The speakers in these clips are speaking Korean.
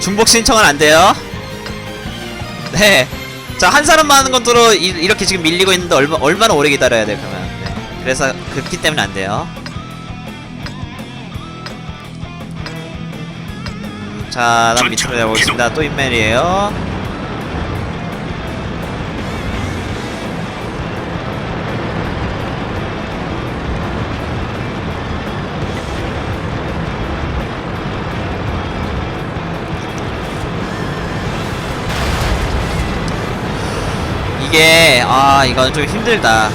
중복 신청은 안 돼요. 네. 자, 한 사람만 하는 이, 이렇게 지금 밀리고 있는데 얼마, 얼마나 오래 기다려야 돼, 그러면. 네. 그래서, 그렇기 때문에 안 돼요. 음, 자, 난 밑으로 내려보겠습니다. 또 인멜이에요. 이게 아 이건 좀 힘들다.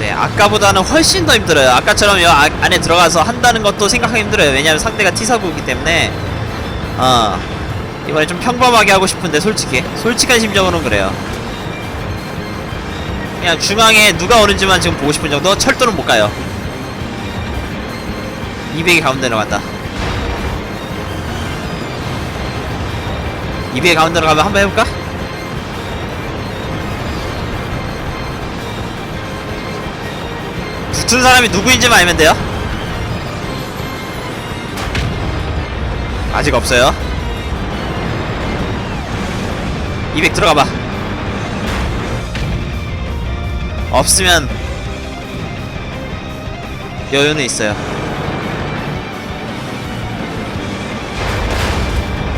네 아까보다는 훨씬 더 힘들어요. 아까처럼 요 아- 안에 들어가서 한다는 것도 생각하기 힘들어요. 왜냐하면 상대가 T사구이기 때문에 어 이번에 좀 평범하게 하고 싶은데 솔직히 솔직한 심정으로는 그래요. 그냥 중앙에 누가 오는지만 지금 보고 싶은 정도. 철도는 못 가요. 200이 가운데로 간다. 200이 가운데로 가면 한번 해볼까? 붙은 사람이 누구인지만 알면 돼요. 아직 없어요. 200 들어가봐. 없으면 여유는 있어요.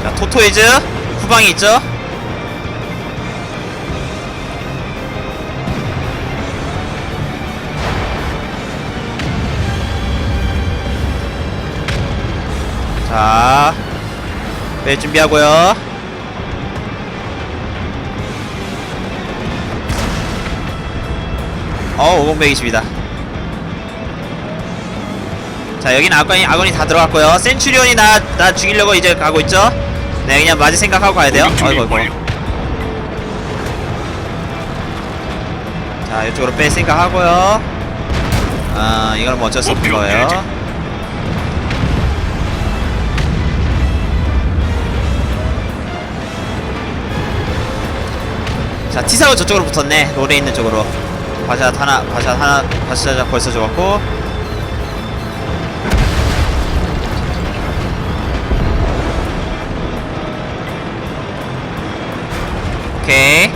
자, 토토이즈 후방에 있죠? 자, 뺄 준비하고요. 어, 5020이다. 자, 여기는 아건이, 아건이 다 들어갔고요. 센츄리온이 나, 나 죽이려고 이제 가고 있죠? 네, 그냥 맞을 생각하고 가야 돼요. 어이구. 어이구. 자, 이쪽으로 뺄 생각하고요. 아, 이건 뭐 어쩔 수 없는 목표 거예요. 자, T사고 저쪽으로 붙었네. 롤에 있는 쪽으로. 바샷 하나, 바샷 하나, 바샷 벌써 죽었고. 오케이.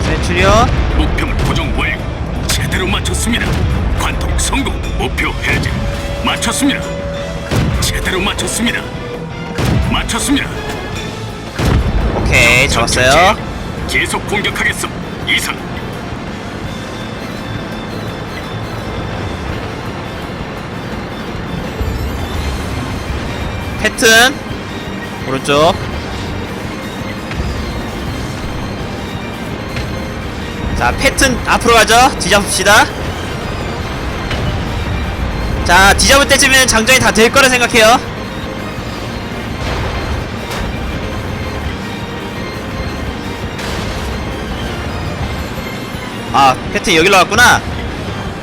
센츄리온. 목표물 고정 완료. 제대로 맞췄습니다. 관통 성공. 목표 해제. 맞췄습니다. 제대로 맞췄습니다. 맞췄습니다. 오케이, 잡았어요. 계속 공격하겠어. 이상. 패튼. 오른쪽. 자, 패튼 앞으로 가죠. 뒤잡읍시다. 자, 뒤잡을 때쯤에는 장전이 다 될 거라 생각해요. 아, 패튼 여기로 갔구나.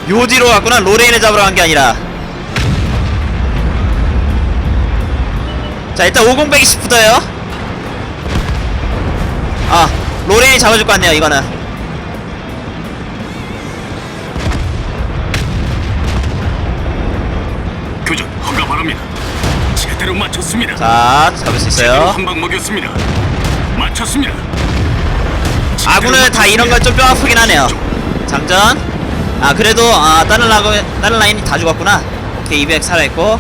요 뒤로 갔구나. 로레인을 잡으러 간 게 아니라. 자, 일단 50, 120부터요. 아, 로레인이 잡아줄 것 같네요, 이거는. 교전 허가 바랍니다. 제대로 맞췄습니다. 자, 잡을 수 있어요. 한방 먹였습니다. 맞췄습니다. 아군은 다 이런 건좀뼈 아프긴 하네요. 장전. 아, 그래도, 아, 다른 라고, 다른 라인이 다 죽었구나. 오케이, 200 살아있고.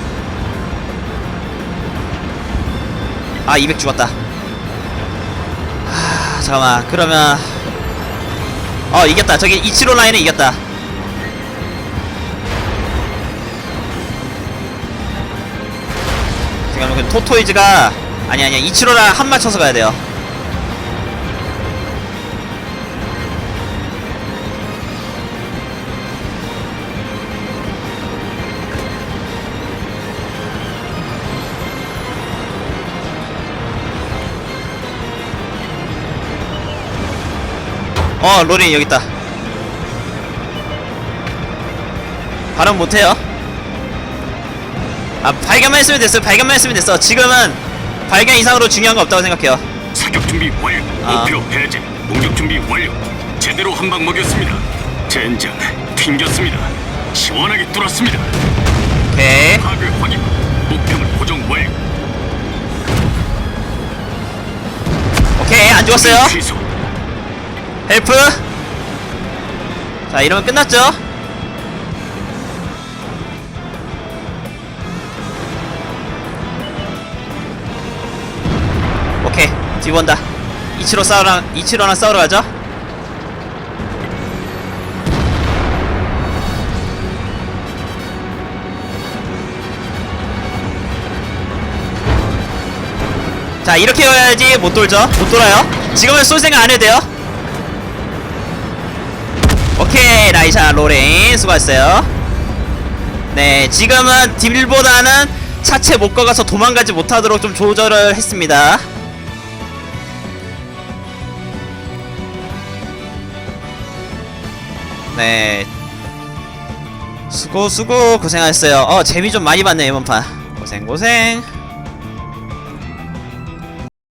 아, 200 죽었다. 아, 잠깐만. 그러면. 어, 이겼다. 저기 이치로 라인은 이겼다. 그 토토이즈가 아니 아니야 이치로랑 한 맞춰서 가야 돼요. 어 로린 여기 있다. 발음 못해요. 아 발견만 했으면 됐어. 발견만 했으면 됐어. 지금은 발견 이상으로 중요한 거 없다고 생각해요. 사격 준비 완료. 아. 목표 해제. 공격 준비 완료. 제대로 한 방 먹였습니다. 젠장 튕겼습니다. 시원하게 뚫었습니다. 오케이. 파괴 확인. 목표물 고정 완료. 죽었어요. 취소. 헬프? 자 이러면 끝났죠? 오케이 뒤로 온다. 이치로 싸우라 이치로랑 싸우러 가죠? 자 이렇게 해야지 못 돌죠? 못 돌아요? 지금은 쏠 생각 안 해도 돼요 오케이 라이샤 로레인. 수고하셨어요. 네 지금은 딜보다는 차체 못 가서 도망가지 못하도록 좀 조절을 했습니다. 네. 수고 수고 고생하셨어요. 어 재미 좀 많이 봤네 이번판. 고생 고생